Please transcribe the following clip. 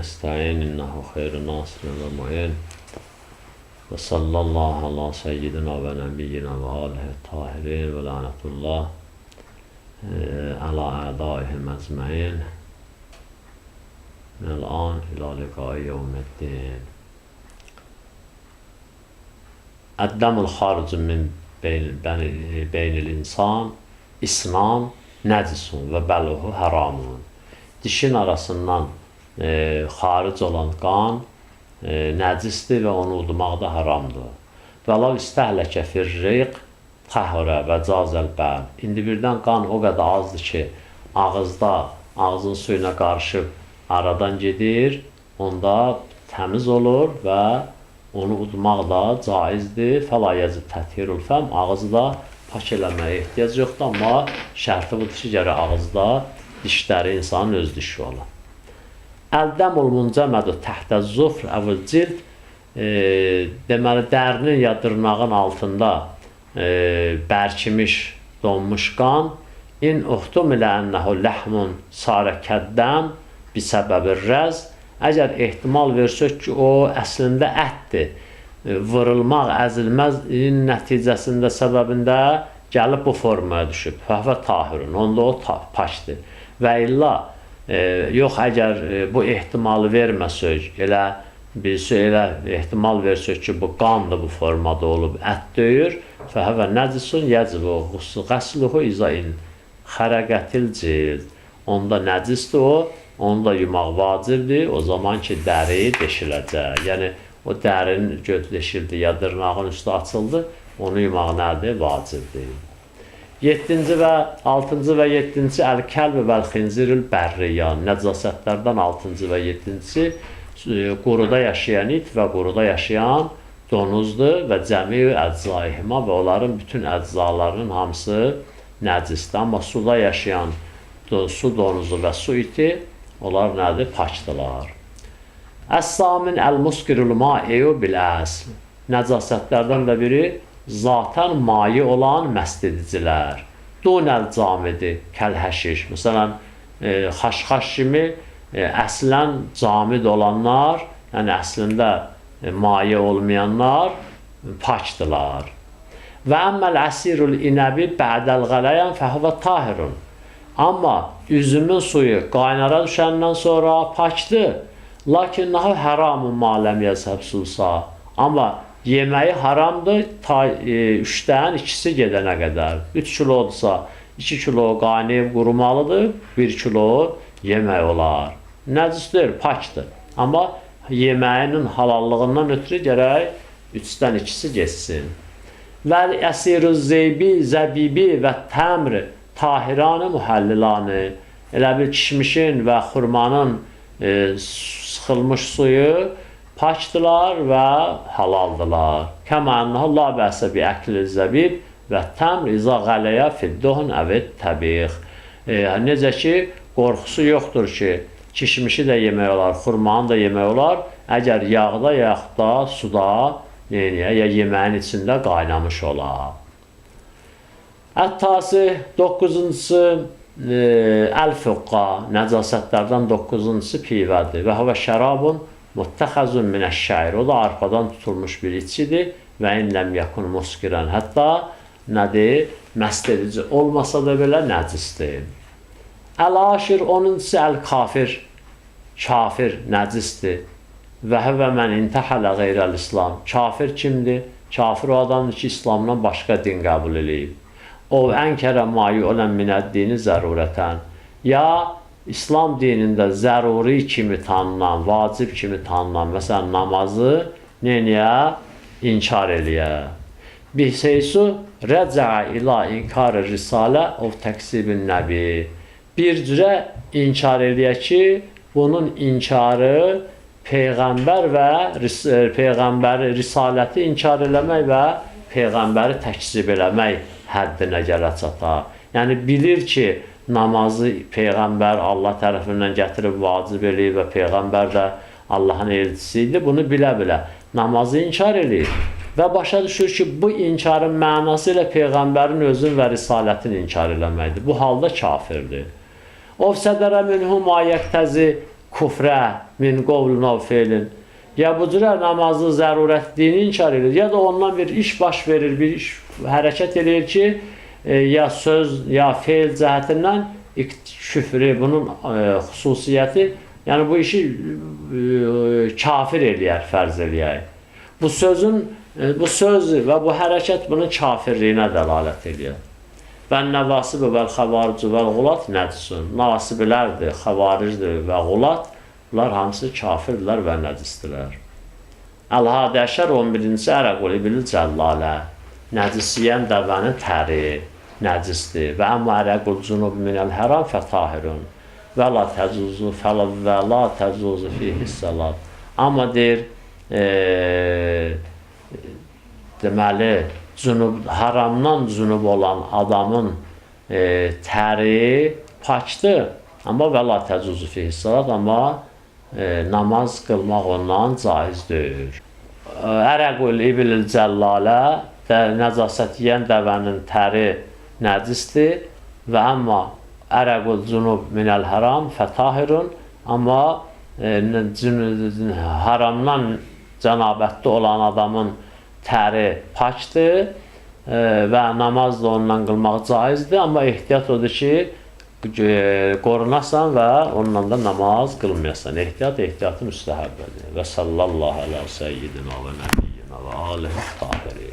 به نستعين إنه خير ناصر ومعين وصلى الله على سيدنا ونبينا وآله الطاهرين ولعنة الله آه، على أعدائهم أجمعين من الآن إلى لقاء يوم الدين الدم الخارج من بين بين بين الإنسان İslam necisun ve beluhu haramun. Dişin arasından e, xaric olan qan e, nəcisdir və onu udmaq da haramdır. Və lav istəhləkə firriq təhurə və cazəl bəl. İndi birdən qan o qədər azdır ki, ağızda, ağzın suyuna qarışıb aradan gedir, onda təmiz olur və onu udmaq da caizdir. Fəla yəcib təthirul fəm, ağzı da pak eləməyə ehtiyac yoxdur, amma şərti budur ki, gərək ağızda dişləri insanın öz dişi ola. Əldəmul muncamədu təhtə zufr əvəl cild e, deməli dərinin ya dırnağın altında e, bərkimiş, donmuş qan in uxtum ilə ənəhu ləhmun sarə kəddəm bi səbəbi rəz əgər ehtimal versək ki, o əslində ətdir e, vurulmaq, əzilməzin nəticəsində səbəbində gəlib bu formaya düşüb. Fəhvə tahirun, onda o ta paşdır. Və illa yox əgər e, bu ehtimalı verməsək, elə birisi elə ehtimal versək ki, bu qandır bu formada olub, ət döyür, fəhvə nəcəsun yəcibu qəsluhu izain xərəqətil cild. Onda nəcisdir o, onu da yumaq vacibdir. O zaman ki, dəri deşiləcək. Yəni o dərinin göz deşildi, ya dırnağın üstü açıldı, onu yumaq nədir? Vacibdir. 7-ci və 6-cı və 7-ci əl-kəlb və əl-xinzirül bərriyan nəcasətlərdən 6-cı və 7-ci e, quruda yaşayan it və quruda yaşayan donuzdur və cəmi əczaihima və onların bütün əczalarının hamısı nəcisdir. Amma suda yaşayan su donuzu və su iti onlar nədir? Pakdılar. Əs-samin əl-muskirul ma'iyu bil əsl. Nəcasətlərdən də biri zaten maye olan məst edicilər. Dunəl camidi, kəlhəşiş. Məsələn, e, xaşxaş kimi e, əslən camid olanlar, yəni əslində e, maye olmayanlar pakdılar. Və əmməl əsirul inəbi bədəl qələyan fəhvə tahirun. Amma üzümün suyu qaynara düşəndən sonra pakdır. Lakinnahu haramun maləm yəzhəb sulsa. Amma yeməyi haramdır ta e, üçdən ikisi gedənə qədər. 3 kilodursa 2 kilo qaynayıb qurumalıdır, 1 kilo yemək olar. Nəcisdir, pakdır. Amma yeməyinin halallığından ötürü gərək 3-dən ikisi getsin. Və əsirü zeybi, zəbibi və təmr tahiranı mühəllilanı elə bir kişmişin və xurmanın e, sıxılmış suyu pakdılar və halaldılar. Kəmə ənəhu la bi əkli zəbib və təmr iza qələyə fidduhun əvət təbiq. E, necə ki, qorxusu yoxdur ki, kişmişi də yemək olar, xurmanı da yemək olar, əgər yağda yaxud da suda neyniyə, ya yeməyin içində qaynamış olar. Əttası 9-cusu e, əl-füqqa, nəcasətlərdən 9-cusu pivədir və hava şərabun muttəxəzun minəş-şəir. O da arpadan tutulmuş bir içkidir və in ləm yakun muskirən. Hətta nədir? Məst edici olmasa da belə nəcisdir. Əl-aşir 10-cusu əl-kafir, kafir, nəcisdir. Və həvə mən intəhələ qeyrəl-islam. Kafir kimdir? Kafir o adamdır ki, İslamdan başqa din qəbul edib. O ən kərə mayu olan minəddini zərurətən. Ya İslam dinində zəruri kimi tanınan, vacib kimi tanınan, məsələn, namazı neyəyə? İnkar eləyə. Bihseysu rəca ila inkar risalə ov təksibin nəbi. Bir cürə inkar eləyə ki, bunun inkarı peyğəmbər və ris peyğəmbəri risaləti inkar eləmək və peyğəmbəri təksib eləmək həddinə gələ çata. Yəni bilir ki, namazı peyğəmbər Allah tərəfindən gətirib vacib eləyib və peyğəmbər də Allahın elçisi idi. Bunu bilə-bilə namazı inkar eləyir və başa düşür ki, bu inkarın mənası ilə peyğəmbərin özün və risalətini inkar eləməkdir. Bu halda kafirdir. Of sədərə minhum ayəktəzi kufrə, min qovlun av feilin. Ya bu cürə namazı zərurətliyini inkar edir, ya da ondan bir iş baş verir, bir iş hərəkət edir ki, e, ya söz, ya feil cəhətindən küfrü, bunun e, xüsusiyyəti, yəni bu işi e, kafir eləyər, fərz eləyər. Bu sözün, e, bu söz və bu hərəkət bunun kafirliyinə dəlalət eləyir. Və nəvasib və xəvaric və qulat nəcisun. Nasibələrdir, xəvaricdir və qulat. Bunlar hamısı kafirdirlər və nəcisdirlər. Əl-Hadəşər 11-ci ərəqul ibil cəllalə. Nəcisliyən dəvənin təri nəcisdir. Və əmmə ərəqul cunub minəl həram fətahirun. Və la təcuzu fələ və la təcuzu fihi salat. Amma deyir, e, deməli, cünub, haramdan cünub olan adamın e, təri pakdır. Amma və la təcuzu fihi salat, amma e, namaz qılmaq ondan caiz deyil. Ərəqul ibil cəllalə də nəcasət yeyən dəvənin təri nəcisdir və amma ərəqul cunub minəl haram fətahirun amma e, haramdan cənabətli olan adamın təri pakdır e, və namaz da ondan qılmaq caizdir amma ehtiyat odur ki qorunasan və onunla da namaz qılmayasan. Ehtiyat ehtiyatın müstəhəbbədir. Və sallallahu əleyhi və səyyidina və nəbiyyina və alihi tahirin.